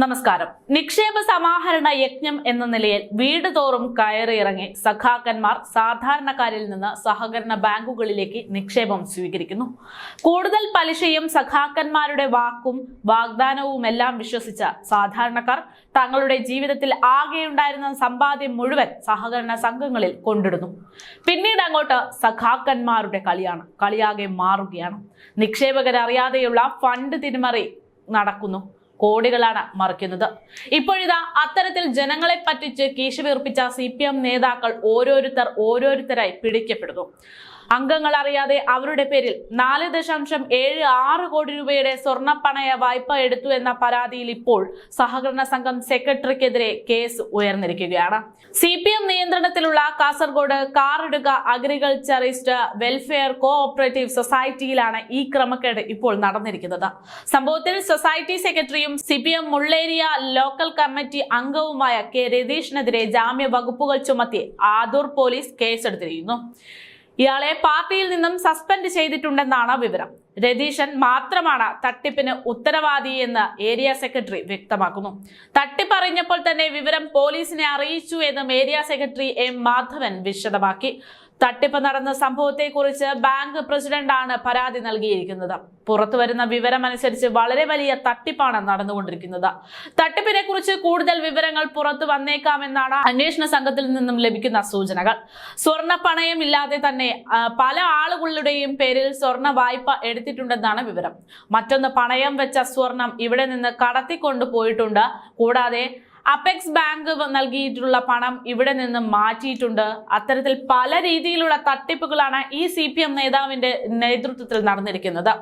നമസ്കാരം. നിക്ഷേപ സമാഹരണ യജ്ഞം എന്ന നിലയിൽ വീട് തോറും കയറിയിറങ്ങി സഖാക്കന്മാർ സാധാരണക്കാരിൽ നിന്ന് സഹകരണ ബാങ്കുകളിലേക്ക് നിക്ഷേപം സ്വീകരിക്കുന്നു. കൂടുതൽ പലിശയും സഖാക്കന്മാരുടെ വാക്കും വാഗ്ദാനവുമെല്ലാം വിശ്വസിച്ച സാധാരണക്കാർ തങ്ങളുടെ ജീവിതത്തിൽ ആകെയുണ്ടായിരുന്ന സമ്പാദ്യം മുഴുവൻ സഹകരണ സംഘങ്ങളിൽ കൊണ്ടിടുന്നു. പിന്നീട് അങ്ങോട്ട് സഖാക്കന്മാരുടെ കളിയാണ് കളിയാകെ മാറുകയാണ്. നിക്ഷേപകരറിയാതെയുള്ള ഫണ്ട് തിരിമറി നടക്കുന്നു. കോടികളാണ് മറിക്കുന്നത്. ഇപ്പോഴിതാ അത്തരത്തിൽ ജനങ്ങളെ പറ്റിച്ച് കീശ വീർപ്പിച്ച സി നേതാക്കൾ ഓരോരുത്തർ ഓരോരുത്തരായി പിടിക്കപ്പെടുന്നു. അംഗങ്ങൾ അറിയാതെ അവരുടെ പേരിൽ നാല് ദശാംശം ഏഴ് ആറ് കോടി രൂപയുടെ സ്വർണ പണയ വായ്പ എടുത്തു എന്ന പരാതിയിൽ ഇപ്പോൾ സഹകരണ സംഘം സെക്രട്ടറിക്കെതിരെ കേസ് ഉയർന്നിരിക്കുകയാണ്. സി പി എം നിയന്ത്രണത്തിലുള്ള Kasaragod Karadka agriculturist welfare co operative സൊസൈറ്റിയിലാണ് ഈ ക്രമക്കേട് ഇപ്പോൾ നടന്നിരിക്കുന്നത്. സംഭവത്തിൽ സൊസൈറ്റി സെക്രട്ടറിയും C P M Mulleria local committee അംഗവുമായ കെ രതീഷിനെതിരെ ജാമ്യ വകുപ്പുകൾ ചുമത്തി ആദൂർ പോലീസ് കേസെടുത്തിരിക്കുന്നു. ഇയാളെ പാർട്ടിയിൽ നിന്നും സസ്പെൻഡ് ചെയ്തിട്ടുണ്ടെന്നാണ് വിവരം. രതീശൻ മാത്രമാണ് തട്ടിപ്പിന് ഉത്തരവാദി എന്ന് ഏരിയ സെക്രട്ടറി വ്യക്തമാക്കുന്നു. തട്ടിപ്പറിഞ്ഞപ്പോൾ തന്നെ വിവരം പോലീസിനെ അറിയിച്ചു എന്നും ഏരിയ സെക്രട്ടറി എം മാധവൻ വിശദമാക്കി. തട്ടിപ്പ് നടന്ന സംഭവത്തെക്കുറിച്ച് ബാങ്ക് പ്രസിഡന്റാണ് പരാതി നൽകിയിരിക്കുന്നത്. പുറത്തുവരുന്ന വിവരം അനുസരിച്ച് വളരെ വലിയ തട്ടിപ്പാണ് നടന്നുകൊണ്ടിരിക്കുന്നത്. തട്ടിപ്പിനെ കുറിച്ച് കൂടുതൽ വിവരങ്ങൾ പുറത്തു വന്നേക്കാമെന്നാണ് അന്വേഷണ സംഘത്തിൽ നിന്നും ലഭിക്കുന്ന സൂചനകൾ. സ്വർണ പണയം ഇല്ലാതെ തന്നെ പല ആളുകളുടെയും പേരിൽ സ്വർണ വായ്പ എടുത്തിട്ടുണ്ടെന്നാണ് വിവരം. മറ്റൊന്ന് പണയം വെച്ച സ്വർണം ഇവിടെ നിന്ന് കടത്തിക്കൊണ്ടു പോയിട്ടുണ്ട് കൂടാതെ അപെക്സ് ബാങ്ക് നൽകിയിട്ടുള്ള പണം ഇവിടെ നിന്ന് മാറ്റിയിട്ടുണ്ട്. അത്തരത്തിൽ പല രീതിയിലുള്ള തട്ടിപ്പുകളാണ് ഈ സി പി എം നേതാവിന്റെ നേതൃത്വത്തിൽ നടന്നിരിക്കുന്നത്.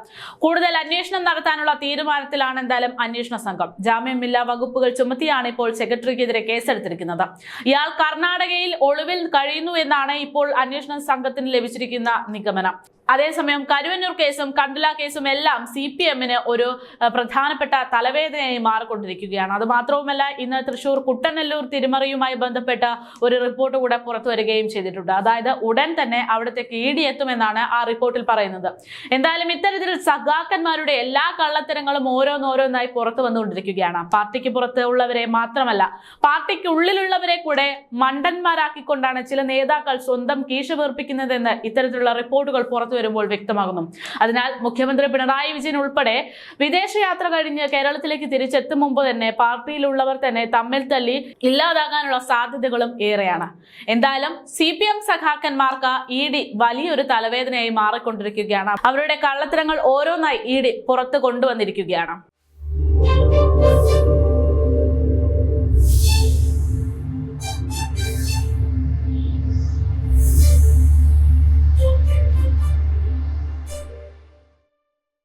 കൂടുതൽ അന്വേഷണം നടത്താനുള്ള തീരുമാനത്തിലാണ് എന്തായാലും അന്വേഷണ സംഘം. ജാമ്യമില്ലാ വകുപ്പുകൾ ചുമത്തിയാണ് ഇപ്പോൾ സെക്രട്ടറിക്കെതിരെ കേസെടുത്തിരിക്കുന്നത്. ഇയാൾ കർണാടകയിൽ ഒളിവിൽ കഴിയുന്നു എന്നാണ് ഇപ്പോൾ അന്വേഷണ സംഘത്തിന് ലഭിച്ചിരിക്കുന്ന നിഗമനം. അതേസമയം കരുവന്നൂർ കേസും കണ്ടില കേസും എല്ലാം സി പി എമ്മിന് ഒരു പ്രധാനപ്പെട്ട തലവേദനയായി മാറിക്കൊണ്ടിരിക്കുകയാണ്. അത് മാത്രവുമല്ല ഇന്ന് തൃശൂർ കുട്ടനെല്ലൂർ തിരുമറിയുമായി ബന്ധപ്പെട്ട ഒരു റിപ്പോർട്ട് കൂടെ പുറത്തു വരികയും ചെയ്തിട്ടുണ്ട്. അതായത് ഉടൻ തന്നെ അവിടുത്തെ എത്തുമെന്നാണ് ആ റിപ്പോർട്ടിൽ പറയുന്നത്. എന്തായാലും ഇത്തരത്തിൽ സഖാക്കന്മാരുടെ എല്ലാ കള്ളത്തരങ്ങളും ഓരോന്നോരോന്നായി പുറത്തു വന്നുകൊണ്ടിരിക്കുകയാണ്. പാർട്ടിക്ക് പുറത്ത് ഉള്ളവരെ മാത്രമല്ല പാർട്ടിക്കുള്ളിലുള്ളവരെ കൂടെ മണ്ടന്മാരാക്കിക്കൊണ്ടാണ് ചില നേതാക്കൾ സ്വന്തം കീശ വീർപ്പിക്കുന്നതെന്ന് ഇത്തരത്തിലുള്ള റിപ്പോർട്ടുകൾ പുറത്തു വരുമ്പോൾ വ്യക്തമാകുന്നു. അതിനാൽ മുഖ്യമന്ത്രി പിണറായി വിജയൻ ഉൾപ്പെടെ വിദേശയാത്ര കഴിഞ്ഞ് കേരളത്തിലേക്ക് തിരിച്ചെത്തും മുമ്പ് തന്നെ പാർട്ടിയിലുള്ളവർ തന്നെ തമ്മിൽ തല്ലി ഇല്ലാതാകാനുള്ള സാധ്യതകളും ഏറെയാണ്. എന്തായാലും സി പി എം സഖാക്കന്മാർക്ക് ഇ ഡി വലിയൊരു തലവേദനയായി മാറിക്കൊണ്ടിരിക്കുകയാണ്. അവരുടെ കള്ളത്തരങ്ങൾ ഓരോന്നായി ഇ ഡി പുറത്തു കൊണ്ടുവന്നിരിക്കുകയാണ്.